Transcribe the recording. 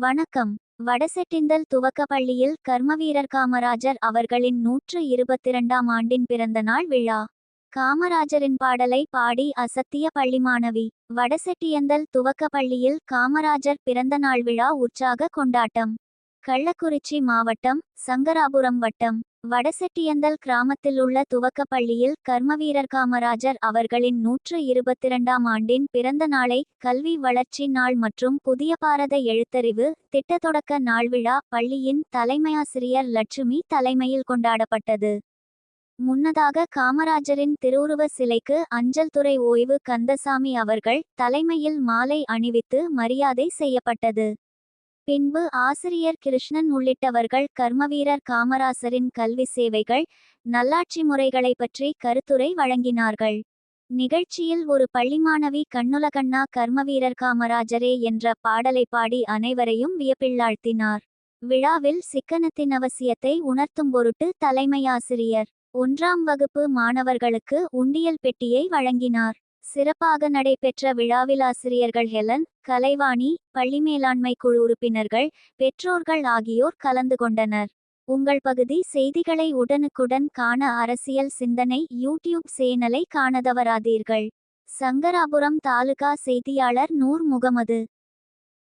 வணக்கம். வடசெட்டிந்தல் துவக்க பள்ளியில் கர்மவீரர் காமராஜர் அவர்களின் நூற்று இருபத்திரண்டாம் ஆண்டின் பிறந்த நாள் விழா. காமராஜரின் பாடலை பாடி அசத்திய பள்ளி மாணவி. வடசெட்டியந்தல் துவக்க பள்ளியில் காமராஜர் பிறந்த நாள் விழா உற்சாக கொண்டாட்டம். கள்ளக்குறிச்சி மாவட்டம் சங்கராபுரம் வட்டம். வடசெட்டியந்தல் கிராமத்தில் உள்ள துவக்கப்பள்ளியில் கர்மவீரர் காமராஜர் அவர்களின் நூற்று இருபத்திரண்டாம் ஆண்டின் பிறந்த நாளை கல்வி வளர்ச்சி நாள் மற்றும் புதிய பாரத எழுத்தறிவு திட்ட தொடக்க நாள் விழா பள்ளியின் தலைமையாசிரியர் லட்சுமி தலைமையில் கொண்டாடப்பட்டது. முன்னதாக காமராஜரின் திருவுருவ சிலைக்கு அஞ்சல் துறை ஓய்வு கந்தசாமி அவர்கள் தலைமையில் மாலை அணிவித்து மரியாதை செய்யப்பட்டது. பின்பு ஆசிரியர் கிருஷ்ணன் உள்ளிட்டவர்கள் கர்மவீரர் காமராசரின் கல்வி சேவைகள் நல்லாட்சி முறைகளை பற்றி கருத்துரை வழங்கினார்கள். நிகழ்ச்சியில் ஒரு பள்ளிமாணவி கண்ணுலகண்ணா கர்மவீரர் காமராஜரே என்ற பாடலை பாடி அனைவரையும் வியப்பிள்ளாழ்த்தினார் விழாவில் சிக்கனத்தின் அவசியத்தை உணர்த்தும் பொருட்டு தலைமை ஆசிரியர் ஒன்றாம் வகுப்பு மாணவர்களுக்கு உண்டியல் பெட்டியை வழங்கினார். சிறப்பாக நடைபெற்ற விழாவில் ஆசிரியர்கள் ஹெலன் கலைவாணி பள்ளி மேலாண்மை குழு உறுப்பினர்கள் பெற்றோர்கள் ஆகியோர் கலந்து கொண்டனர். உங்கள் பகுதி செய்திகளை உடனுக்குடன் காண அரசியல் சிந்தனை யூடியூப் சேனலை காண தவறாதீர்கள். சங்கராபுரம் தாலுகா செய்தியாளர் நூர் முகமது.